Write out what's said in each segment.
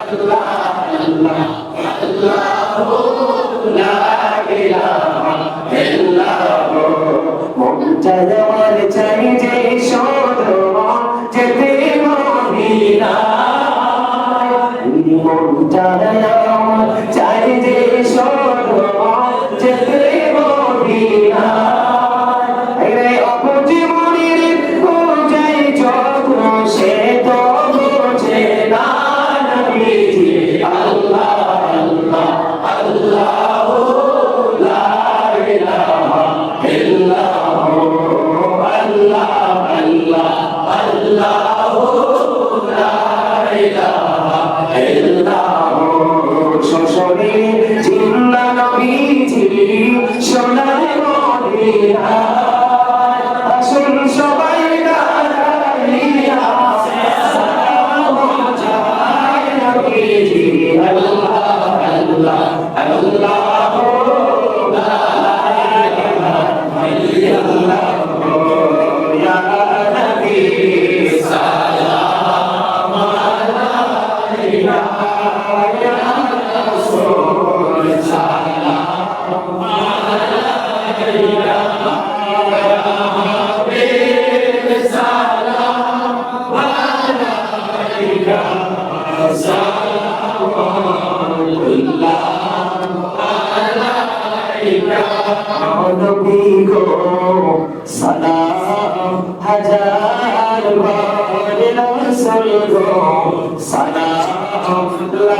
لا إله إلا الله ইলাহা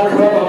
Club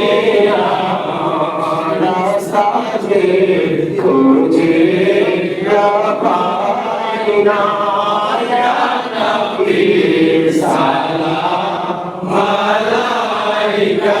সালাম মালাইকা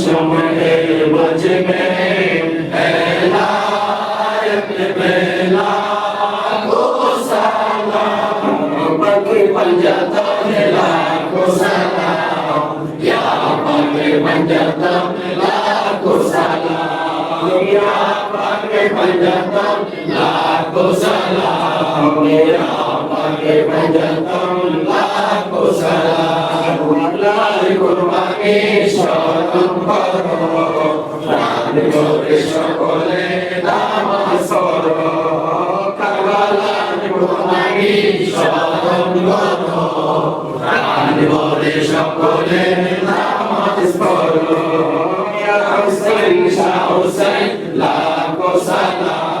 सुमरे मुझ में पंजता मिला को सलाम या पगे पंजता मिला को सलाम या पगे पंजता मिला को सलाम या पगे पंजता করো প্রাণ ভরে সকলে নামাজ পড়ো কারবালার স্মরণ করো প্রাণ ভরে সকলে নামাজ পড়ো হুসাইন শাহ হুসাইন লাখো সালাম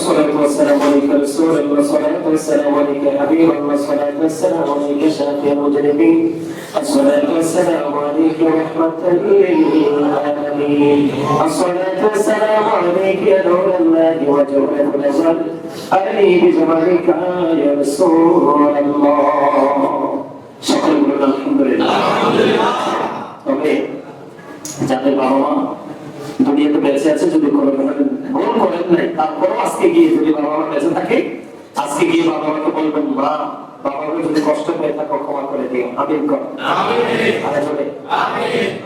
الصلاة والسلام عليك رسول الله الصلاة والسلام عليك حبيب الله الصلاة والسلام عليك شافي المجرمين الصلاة والسلام عليك رحمة للعالمين الصلاة والسلام عليك يا نور الله وجوهر الأزل أرني بجمالك يا رسول الله شكرا لله الحمد لله তবে যাদের বাবা মা দুনিয়াতে বেঁচে আছে যদি কোনো ধরনের ভুল করেন নাই। তারপরও আজকে গিয়ে যদি বাবা মা বেঁচে থাকে আজকে গিয়ে বাবা মাকে বলবেন মা বাবা মাকে যদি কষ্ট পেয়ে থাকো ক্ষমা করে দিও। আমিন কর।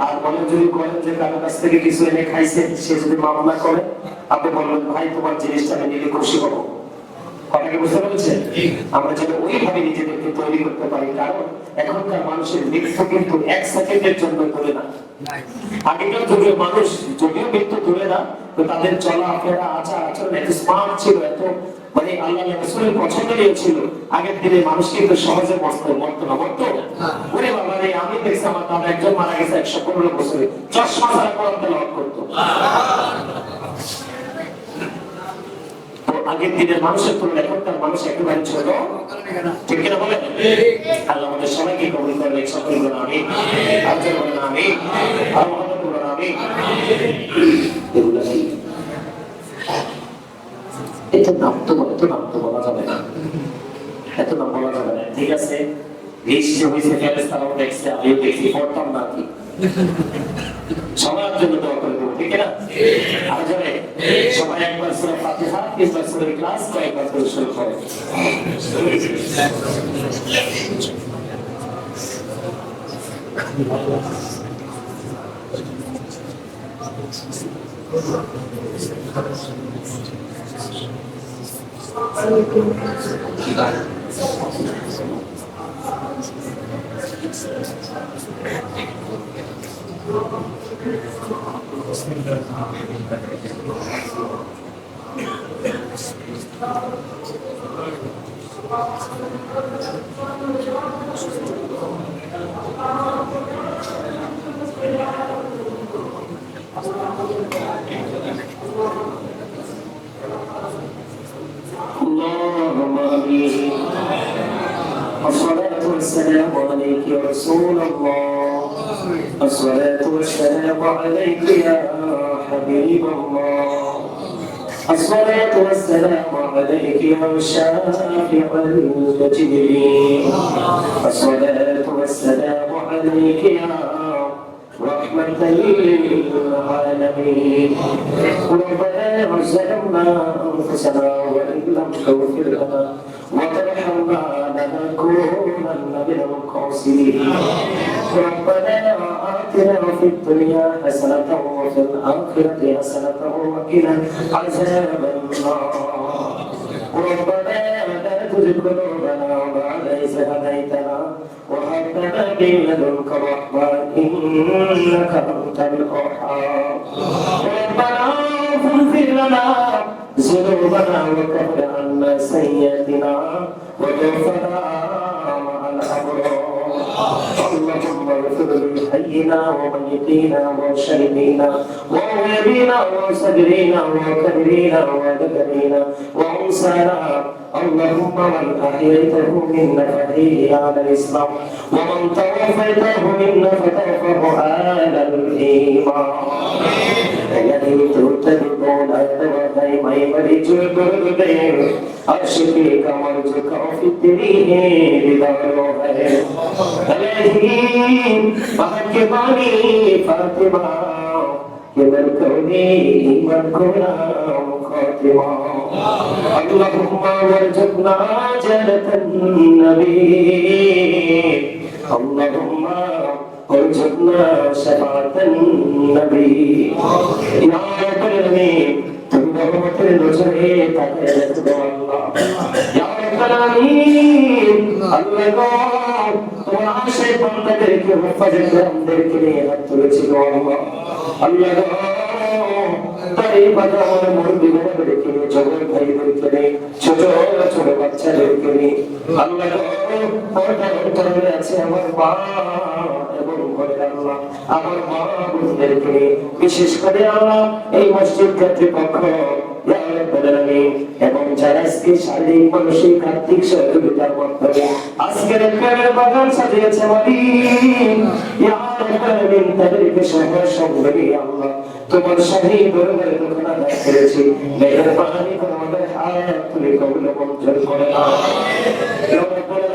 আর মনে যদি করেন যে কারও কাছ থেকে কিছু এনে খাইছে সে যদি মামলা করে আপনি বলবেন ভাই তোমার জিনিসটা আমি নিলে খুশি হব। কথাকে বুঝতে পেরেছেন? আমরা যেন ওইভাবে নিজেদেরকে তৈরি করতে পারি কারণ এখনকার মানুষের মৃত্যু কিন্তু এক সেকেন্ডের জন্য ধরে না। আগেকার মানুষ যদিও মৃত্যু না তো তাদের চলাফেরা আচার আচরণ এত স্মার্ট ছিল এত মানে আল্লাহ রসুলের পছন্দের ছিল। আগের দিনে মানুষ কিন্তু সহজে মরতো মরতো না মরতো? ওরে বাবা রে আমি দেখছি আমার দাদা একজন মারা গেছে একশো পনেরো বছরে। চশমা ছাড়া কোরআন তেলাওয়াত করতো। আগের দিনের মানুষের তুলনায় এখনকার মানুষ একেবারে ছোট। ঠিক কিনা বলে আল্লাহ আমাদের সবাইকে কবুল করবে সকল গুণ আমি আমি নাম তো, এত নাম তো বলা যাবে না। এত নাম বলা যাবে না। ঠিক আছে? যে হয়েছে ফেরেস্তারাও দেখছে, আমিও দেখছি, পড়তাম সবার জন্য দোয়া করে দেবো, ঠিক না আর জানে সবাই একবার সুরা ফাতিহা, তিনবার সুরা ক্লাস কয়েকবার করে শুরু করে। اللهم امين الصلاة والسلام عليك يا رسول الله الصلاة والسلام عليك يا حبيب الله. الصلاة والسلام عليك يا شافع المجرمين. الصلاة والسلام عليك يا رحمة للعالمين. ربنا ظلمنا أنفسنا وإن لم تغفر لنا. وترحمنا لنكونن من الخاسرين ربنا آتنا في الدنيا حسنة وفي الآخرة حسنة وقنا عذاب النار ربنا لا تزغ قلوبنا بعد إذ هديتنا وهب لنا من لدنك رحمة إنك أنت الوهاب ربنا اغفر لنا ذنوبنا وكفر عنا سيئاتنا وتوفنا مع الأبرار. اللهم اغفر لحينا وميتينا وشهيدنا وغيبنا وصغيرنا وكبيرنا وذكرنا وانسانا اللهم من أحييته منا فاحيه على الإسلام ومن توفيته منا فتوفه على الإيمان. मैं मरी जो गुरुदेव अशके कमल जो काफी तेरी है दीवारों है तलहीन के बानी फातिमा के दर करने मन को नाम खातिमा अल्लाहुम्मा वरजबना जन्नतन नबी अल्लाहुम्मा وارزقنا شفاعة النبي يا رب العالمين তুমি রহমতের নজরে তাকে রাখবে আল্লাহ ইয়া রাব্বাল আলামিন আল্লাহ গো তোমার আশায় বান্দাদেরকে হেফাজত করতে নিয়ে হাত তুলেছি গো আল্লাহ আল্লাহ গো তাই বাধা আমার মুরব্বী ভাইদেরকে নিয়ে জগৎ ভাইদেরকে নিয়ে ছোট ছোট বাচ্চাদেরকে নিয়ে আল্লাহ গো পর্দার অন্তরে আছে আমার মা এবং ঘরের আল্লাহ আমার মা বোনদেরকে বিশেষ করে আল্লাহ এই মসজিদ কর্তৃপক্ষ এবং যারা আজকে শারীরিক মানসিক আর্থিক সহযোগিতার মাধ্যমে আজকের প্রেমের বাগান সাজিয়েছে আলামিন, তাদেরকে সহ সঙ্গে আল্লাহ তোমার শাহী দরবারে দোকান আদায় করেছি। মেহরবানি করে আমাদের হাত তুলে কবুল মঞ্জুর করে আলামিন,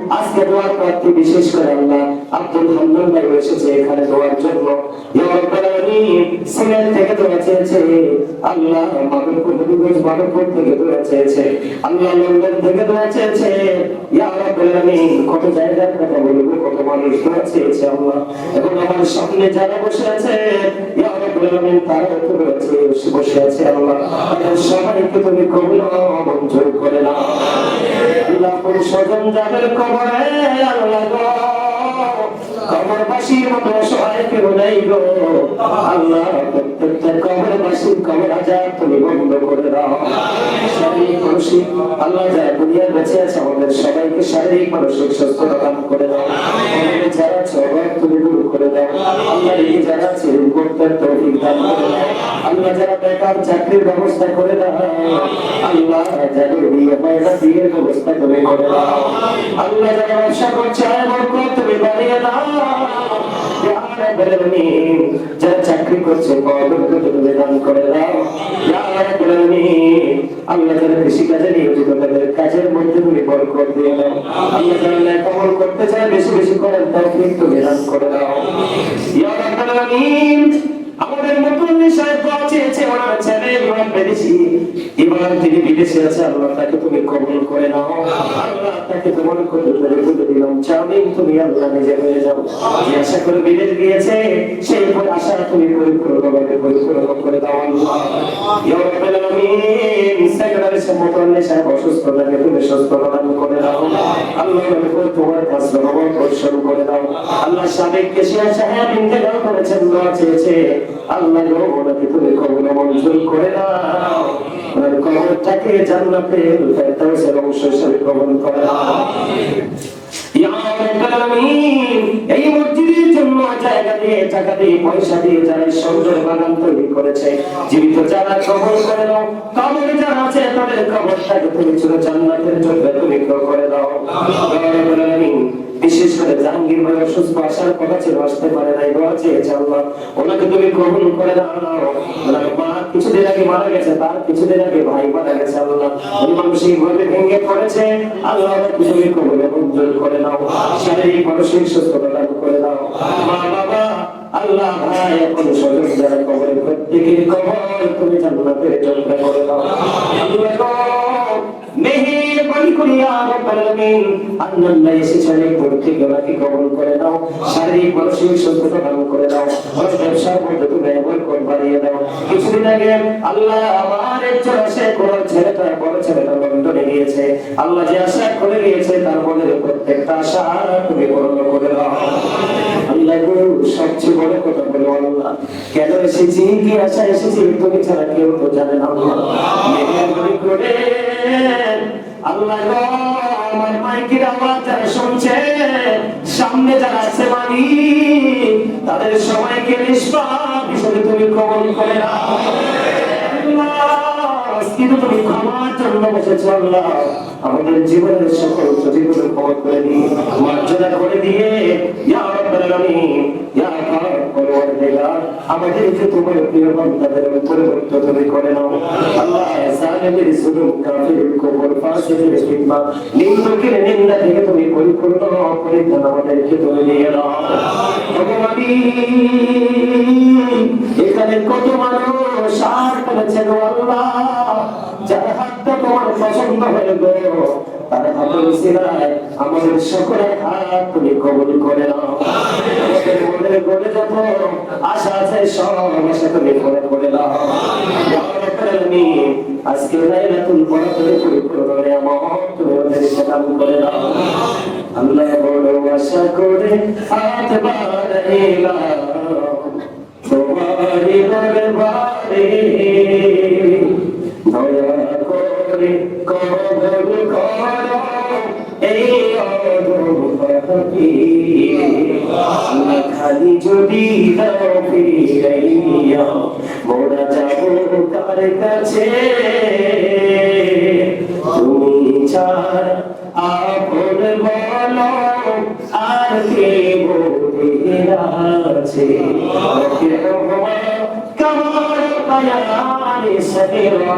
আজকে দোয়ার প্রার্থী বিশেষ করে আল্লাহ আব্দুল হান্নান ভাই এসেছে এখানে দোয়ার জন্য থেকে দোয়া চেয়েছে, আল্লাহ থেকে দোয়া চেয়েছে, আল্লাহ লন্ডন থেকে দোয়া চেয়েছে, ইয়া কত বলব, কত মানুষ দোয়া চেয়েছে আল্লাহ আমার সামনে যারা বসে আছে, ইয়া আলামিন, তারাও তো দোয়া চেয়ে বসে আছে আল্লাহ। তাদের সবাইকে তুমি কবুল মঞ্জুর করে নাও। আল্লাহ আল্লাহ প্রত্যেকটা কবরবাসীর কবর আজাদ তুমি বন্ধ করে দাও। শারীরিক, মানসিক, আল্লাহ যারা দুনিয়ার বেঁচে আছে, আমাদের সবাইকে শারীরিক, মানসিক সুস্থতা দান করে চাকরির ব্যবস্থা করে দাও ব্যবস্থা করে তুমি বাড়িয়ে দাও। যারা চাকরি করছে দান কাজে নিয়োজিত মধ্যে তুমি করতে চায়, বেশি বেশি করেন তৌফিক তুমি দান করে দাও। ইয়া আমাদের নতুন বিষয়ে ওনার ছেলে তিনি বিদেশে আছে আল্লাহ তাকে তুমি কবুল করে নাও। তাকে তোমার করে ধরে তুলে দিলাম চাউমিন তুমি আল্লাহ নিজে হয়ে যাও। যে আশা করে বিদেশ গিয়েছে, সেই উপর আশা তুমি পরিপূর্ণভাবে পরিপূর্ণ করে দাও আল্লাহ। করে তোমার বর্ষণ করে দাও। আল্লাহ সাহেব ইন্তেকাল আল্লাহ করে দাও। কবরটাকে জান্নাতের ফেরদাউসের অংশ হিসেবে কবুল করে এই মসজিদের জন্য জায়গা দিয়ে টাকা দিয়ে পয়সা দিয়ে যারা সুন্দর বাগান তৈরি করেছে, জীবিত যারা কবর করে দাও কবরে যারা আছে তাদের কবরটাকে তুমি জান্নাতের জন্য তুমি করে দাও। বিশেষ করে জাহাঙ্গীর ভাই অসুস্থ আসার কথা ছিল আসতে পারে নাই দোয়া চেয়েছে আল্লাহ ওনাকে তুমি কবুল করে দাও মা কিছুদিন আগে মারা গেছে তার কিছুদিন আগে ভাই মারা গেছে আল্লাহ ওই মানসিক ভাবে ভেঙে পড়েছে আল্লাহ তুমি কবুল মঞ্জুর করে দাও শারীরিক মানসিক সুস্থতা দান করে দাও। মা বাবা আল্লাহ ভাই এখন সজন যারা কবরে প্রত্যেকের কবর তুমি জান্নাতের জন্য করে দাও। আল্লাহ গো, মেহেরবানি করিয়া আলামিন আল্লাহ এসেছেন এই প্রত্যেকে ওনাকে কবল করে দাও শারীরিক মানসিক সুস্থতা দান করে দাও ওর ব্যবসার মধ্যে তুমি এমন কর বাড়িয়ে দাও কিছুদিন আগে আল্লাহ আমার একজন আসে কোন ছেলেটা বড় ছেলেটা লন্ডনে গিয়েছে। আল্লাহ যে আশা করে গিয়েছে তার মনের প্রত্যেকটা আশা তুমি পূরণ করে দাও আল্লাহ সবচেয়ে বড় কথা বলো আল্লাহ কেন এসেছি? কি আশা এসেছি? তুমি ছাড়া কেউ তো জানে না। আল্লাহ। করে আল্লাহ আমার মাইকের শুনছে সামনে যারা আছে মানি তাদের সবাইকে নিষ্পাপ হিসেবে তুমি কবল করে আল্লাহ, কিন্তু তুমি ক্ষমার জন্য বসেছো আল্লাহ আমাদের জীবনের সকল ত্রুটিগুলো ক্ষমা করে দিয়ে মর্যাদা করে দিয়ে ইয়া রাব্বাল আলামিন ইয়া পাক পরওয়ারদিগার তোমার প্রিয় বান্দাদের পরিবর্তন তুমি করে নাও আল্লাহ জালিমের জুলুম কাফিরের কবর ফাসিকের ফিতনা নিন্দুকের নিন্দা থেকে তুমি পরিপূর্ণ পরিধান আমাদেরকে তুমি দিয়ে দাও ভগবানী এখানে কত মানুষ আর করেছে আল্লাহ। যার হাতটা তোমার পছন্দ হয়ে গো আমাদের সকলের হাত তুমি কবুল করে নাও। আমাদের আশা আশা তুমি করে করে আলামিন, আজকে লাইলাতুল তুমি আমাদেরকে দান দাও করে খালি যদি মোরা যাব কার কাছে তুমি ছাড়া আপন বলো আর কে আছে কামার বায়ানি সগীরা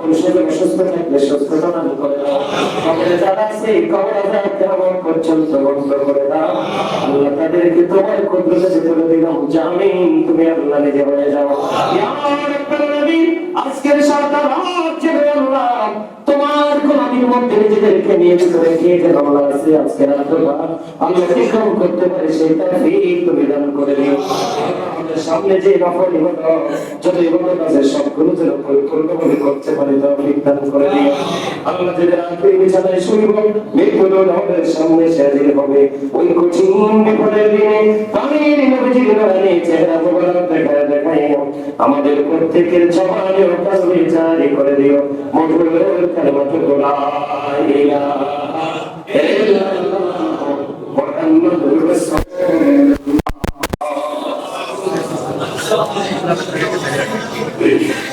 কোন শরীর অসুস্থ আছে তাদেরকে তোমার কুদরতে তুলে দিলাম। জামিন তুমি আল্লাহ নিজে হয়ে যাও। আজকের আজকে রাত্রটা করতে পারে সেই তৌফিক তুমি করে দিও। সামনে যে নফল ইবাদত সবগুলো যেন করতে পারি আমলে তৌফিক দান করে দিন। আল্লাহ যে রাতে বিছানায় শুইব মৃত্যুর আমাদের সামনে সাজির হবে। ওই কঠিন বিপদের দিনে পানির নবীজির নামে চেহারা মোবারক দেখা দেখাইও আমাদের প্রত্যেকের জবানে ও কালবে জারি করে দিও। মধুর কালমাত গোলা ইলাহা ইল্লাল্লাহ, মুহাম্মাদুর রাসূলুল্লাহ। Thank you.